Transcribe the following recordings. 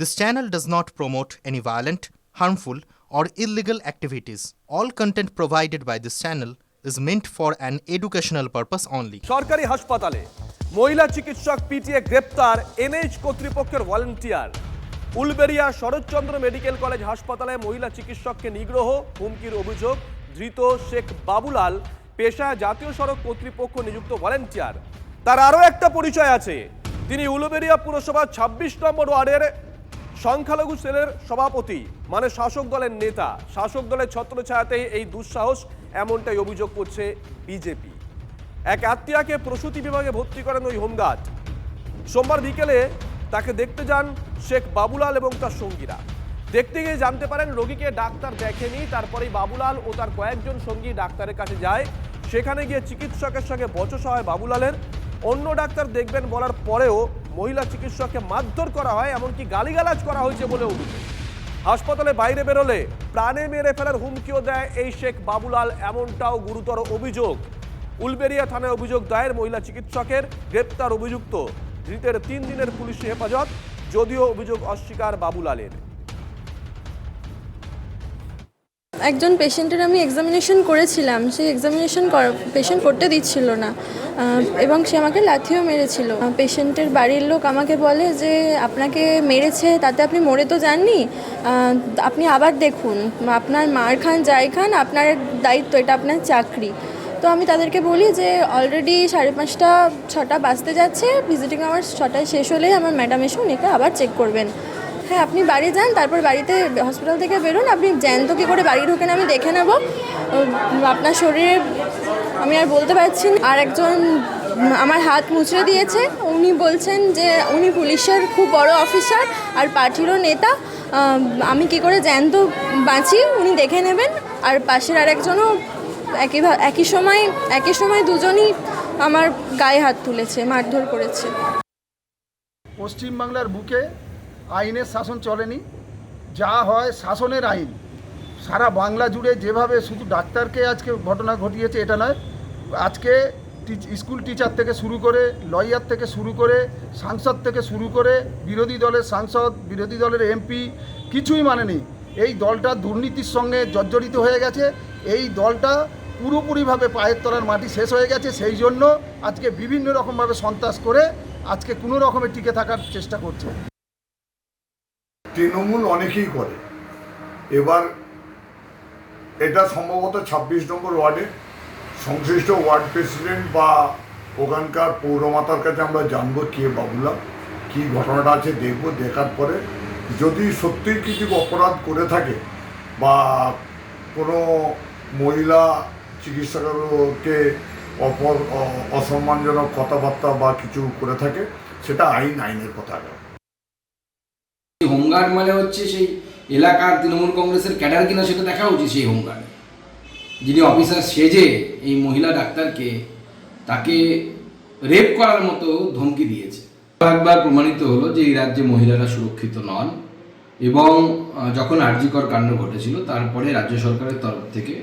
This channel does not promote any violent, harmful, or illegal activities. All content provided by this channel is meant for an educational purpose only. সরকারি হাসপাতালে মহিলা চিকিৎসক PTA গ্রেপ্তার NH কর্তৃপক্ষের volunteer Uluberia Saratchandra medical college হাসপাতালে মহিলা চিকিৎসককে নিগ্রহ হুমকির অভিযোগ ধৃত শেখ বাবুলাল পেশায় জাতীয় সড়ক কর্তৃপক্ষ নিযুক্ত ভলান্টিয়ার তার আরও একটা পরিচয় আছে তিনি উলুবেরিয়া পুরসভার ছাব্বিশ নম্বর ওয়ার্ডের সংখ্যালঘু সেলের সভাপতি মানে শাসক দলের নেতা। শাসক দলের ছত্রছায়াতেই এই দুঃসাহস, এমনটাই অভিযোগ করছে বিজেপি। এক আত্মীয়াকে প্রসূতি বিভাগে ভর্তি করেন ওই হোমগার্ড। সোমবার বিকেলে তাকে দেখতে যান শেখ বাবুলাল এবং তার সঙ্গীরা। দেখতে গিয়ে জানতে পারেন, রোগীকে ডাক্তার দেখেনি, তারপরেই বাবুলাল ও তার কয়েকজন সঙ্গী ডাক্তারের কাছে যায়। সেখানে গিয়ে চিকিৎসকের সঙ্গে বচসা হয় বাবুলালের। অন্য ডাক্তার দেখবেন বলার পরেও মহিলা চিকিৎসককে মারধর করা হয়, এমনকি গালিগালাজ করা হয়েছে বলে অভিযোগ। হাসপাতালে বাইরে বেরোলে প্রাণে মেরে ফেলার হুমকিও দেয় এই শেখ বাবুলাল, এমনটাও গুরুতর অভিযোগ। উলবেরিয়া থানায় অভিযোগ দায়ের, মহিলা চিকিৎসকের গ্রেপ্তার অভিযুক্ত ধৃতের তিন দিনের পুলিশি হেফাজত, যদিও অভিযোগ অস্বীকার বাবুলালের। একজন পেশেন্টের আমি এক্সামিনেশন করেছিলাম। সেই এক্সামিনেশন পেশেন্ট করতে দিচ্ছিল না। এবং সে আমাকে লাথিও মেরেছিল। পেশেন্টের বাড়ির লোক আমাকে বলে যে, আপনাকে মেরেছে, তাতে আপনি মরে তো যাননি। আপনি আবার দেখুন। আপনার মার খান, যাই খান, আপনার দায়িত্ব, এটা আপনার চাকরি। তো আমি তাদেরকে বলি যে অলরেডি সাড়ে পাঁচটা, ছটা বাজতে যাচ্ছে। ভিজিটিং আওয়ার্স ছটায় শেষ হলেই আমার ম্যাডাম এসে উনিকে আবার চেক করবেন। হ্যাঁ আপনি বাড়ি যান, তারপর বাড়িতে হসপিটাল থেকে বেরোন, আপনি জ্যান্ত কী করে বাড়ি ঢোকেন আমি দেখে নেব। আপনার শরীরে আমি আর বলতে পারছি আর একজন আমার হাত মুচড়ে দিয়েছে, উনি বলছেন যে উনি পুলিশের খুব বড় অফিসার আর পার্টিরও নেতা। আমি কি করে জ্যান্ত বাঁচি উনি দেখে নেবেন। আর পাশের আরেকজনও একই ভা- একই সময় একই সময় দুজনই আমার গায়ে হাত তুলেছে, মারধর করেছে। পশ্চিমবাংলার বুকে আইনের শাসন চলেনি। যা হয় শাসনের আইন। সারা বাংলা জুড়ে যেভাবে শুধু ডাক্তারকে আজকে ঘটনা ঘটিয়েছে, এটা নয়। আজকে স্কুল টিচার থেকে শুরু করে, লয়ার থেকে শুরু করে, সাংসদ থেকে শুরু করে, বিরোধী দলের সাংসদ, বিরোধী দলের এমপি, কিছুই মানেনি এই দলটা দুর্নীতির সঙ্গে জর্জরিত হয়ে গেছে। এই দলটা পুরোপুরিভাবে পায়ের তলার মাটি শেষ হয়ে গেছে। সেই জন্য আজকে বিভিন্ন রকমভাবে সন্ত্রাস করে আজকে কোনো রকমের টিকে থাকার চেষ্টা করছে। তৃণমূল অনেকেই করে। এবার এটা সম্ভবত ছাব্বিশ নম্বর ওয়ার্ডে সংশ্লিষ্ট ওয়ার্ড প্রেসিডেন্ট বা ওখানকার পৌরমাতার কাছে আমরা জানব কে বাবুলা কি ঘটনাটা আছে, দেখব, দেখার পরে যদি সত্যিই কিছু অপরাধ করে থাকে বা কোনো মহিলা চিকিৎসককে অপর অসম্মানজনক কথাবার্তা বা কিছু করে থাকে, সেটা আইন, আইনের কথা হোমগার্ড মানে হচ্ছে সেই এলাকার তৃণমূল কংগ্রেসের ক্যাডার কিনা সেটা দেখা উচিত সেই হোমগার্ড। যিনি অফিসার সেজে এই মহিলা ডাক্তারকে তাকে রেপ করার মতো ধমকি দিয়েছে। একবার প্রমাণিত হলো যে এই রাজ্যে মহিলারা সুরক্ষিত নন এবং যখন আর্যিকর কাণ্ড ঘটেছিল, তারপরে রাজ্য সরকারের তরফ থেকে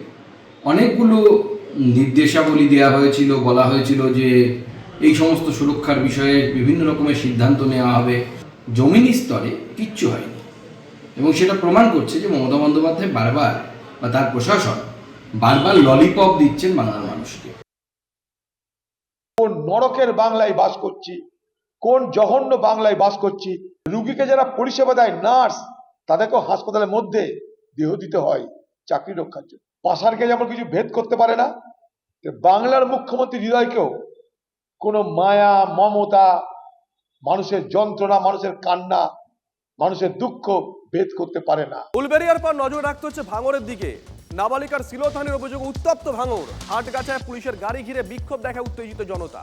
অনেকগুলো নির্দেশাবলী দেওয়া হয়েছিল, বলা হয়েছিল যে এই সমস্ত সুরক্ষার বিষয়ে বিভিন্ন রকমের সিদ্ধান্ত নেওয়া হবে। জমিনি স্তরে কিচ্ছু হয়নি। এবং সেটা প্রমাণ করছে যে মমতা বন্দ্যোপাধ্যায় বারবার বা তার প্রশাসন বারবার ললিপপ দিচ্ছেন বাংলার মানুষকে। কোন নরকের বাংলায় বাস করছি, কোন জঘন্য বাংলায় বাস করছি, রুগীকে যারা পরিষেবা দেয়, নার্স, তাদেরকেও হাসপাতালের মধ্যে দেহ দিতে হয় চাকরি রক্ষার জন্য। পাশারকে যেমন কিছু ভেদ করতে পারে না বাংলার মুখ্যমন্ত্রী হৃদয়কেও কোনো মায়া, মমতা মানুষের যন্ত্রণা, মানুষের কান্না, মানুষের দুঃখ ভেদ করতে পারে না। উলবেরিয়ার পর নজর রাখতে হচ্ছে ভাঙরের দিকে। নাবালিকার সিলোথানির অভিযোগ উত্তপ্ত ভাঙর। হাটগাছায় পুলিশের গাড়ি ঘিরে বিক্ষোভ দেখায় উত্তেজিত জনতা।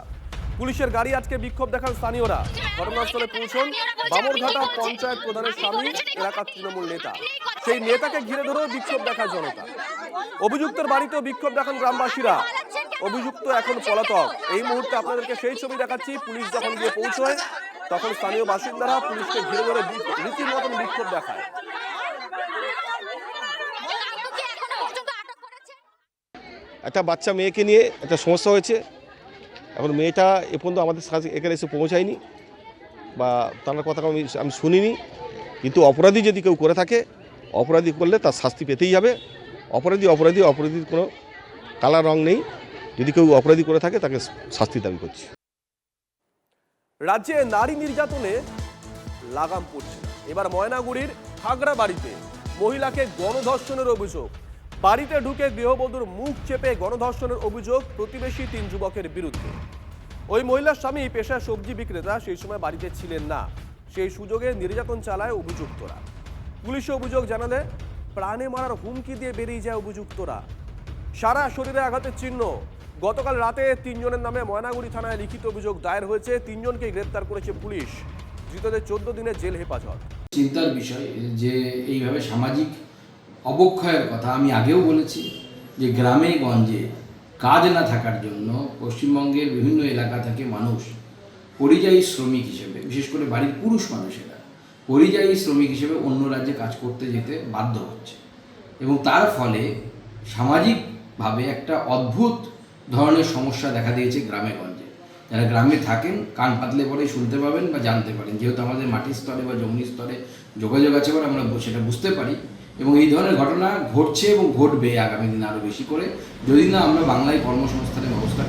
পুলিশের গাড়ি আজকে বিক্ষোভ দেখান স্থানীয়রা। ঘটনাস্থলে পৌঁছন বামরঘাটা পঞ্চায়েত প্রধানের স্বামী, এলাকার তৃণমূল নেতা। সেই নেতাকে ঘিরে ধরেও বিক্ষোভ দেখায় জনতা। অভিযুক্তের বাড়িতেও বিক্ষোভ দেখান গ্রামবাসীরা। অভিযুক্ত এখন পলাতক। এই মুহূর্তে আপনাদেরকে সেই ছবি দেখাচ্ছি। পুলিশ যখন গিয়ে পৌঁছয় তখন স্থানীয় বাসিন্দারা পুলিশকে ঘিরে ধরে বি- রীতিমতন বিক্ষোভ দেখায়। একটা বাচ্চা মেয়েকে নিয়ে একটা সমস্যা হয়েছে। এখন মেয়েটা এ পর্যন্ত আমাদের এখানে এসে পৌঁছায়নি বা তার কথা আমি আমি শুনিনি। কিন্তু অপরাধী যদি কেউ করে থাকে, অপরাধী করলে তার শাস্তি পেতেই হবে। অপরাধী অপরাধী, অপরাধীর কোনো কালা রং নেই। যদি কেউ অপরাধী করে থাকে, তাকে শাস্তি দাবি করছি। রাজ্যে নারী নির্যাতনে লাগাম পড়ছে না। এবার ময়নাগুড়ির খাগড়া বাড়িতে মহিলাকে গণধর্ষণের অভিযোগ। বাড়িতে ঢুকে গৃহবধূর মুখ চেপে গণধর্ষণের অভিযোগ প্রতিবেশী তিন যুবকের বিরুদ্ধে। ওই মহিলার স্বামী পেশায় সবজি বিক্রেতা, সেই সময় বাড়িতে ছিলেন না। সেই সুযোগে নির্যাতন চালায় অভিযুক্তরা। পুলিশে অভিযোগ জানালে প্রাণে মারার হুমকি দিয়ে বেরিয়ে যায় অভিযুক্তরা। সারা শরীরে আঘাতের চিহ্ন। গতকাল রাতে তিনজনের নামে ময়নাগুড়ি থানায় লিখিত অভিযোগ দায়ের হয়েছে। তিনজনকে গ্রেপ্তার করেছে পুলিশ। ধৃতদের চোদ্দ দিনের জেল হেফাজত। চিন্তার বিষয় যে এইভাবে সামাজিক অবক্ষয়ের কথা আমি আগেও বলেছি যে গ্রামে গঞ্জে কাজ না থাকার জন্য পশ্চিমবঙ্গের বিভিন্ন এলাকা থেকে মানুষ পরিযায়ী শ্রমিক হিসেবে, বিশেষ করে বাড়ির পুরুষ মানুষেরা পরিযায়ী শ্রমিক হিসেবে অন্য রাজ্যে কাজ করতে যেতে বাধ্য হচ্ছে। এবং তার ফলে সামাজিকভাবে একটা অদ্ভুত ধরনের সমস্যা দেখা দিয়েছে গ্রামে গঞ্জে যারা গ্রামে থাকেন, কান পাতলে পরেই শুনতে পাবেন বা জানতে পারেন। যেহেতু আমাদের মাটির স্তরে বা জমির স্তরে যোগাযোগ আছে বলে আমরা সেটা বুঝতে পারি। এবং এই ধরনের ঘটনা ঘটছে এবং ঘটবে আগামী দিন আরও বেশি করে। যদি না, আমরা বাংলায় কর্মসংস্থানের ব্যবস্থা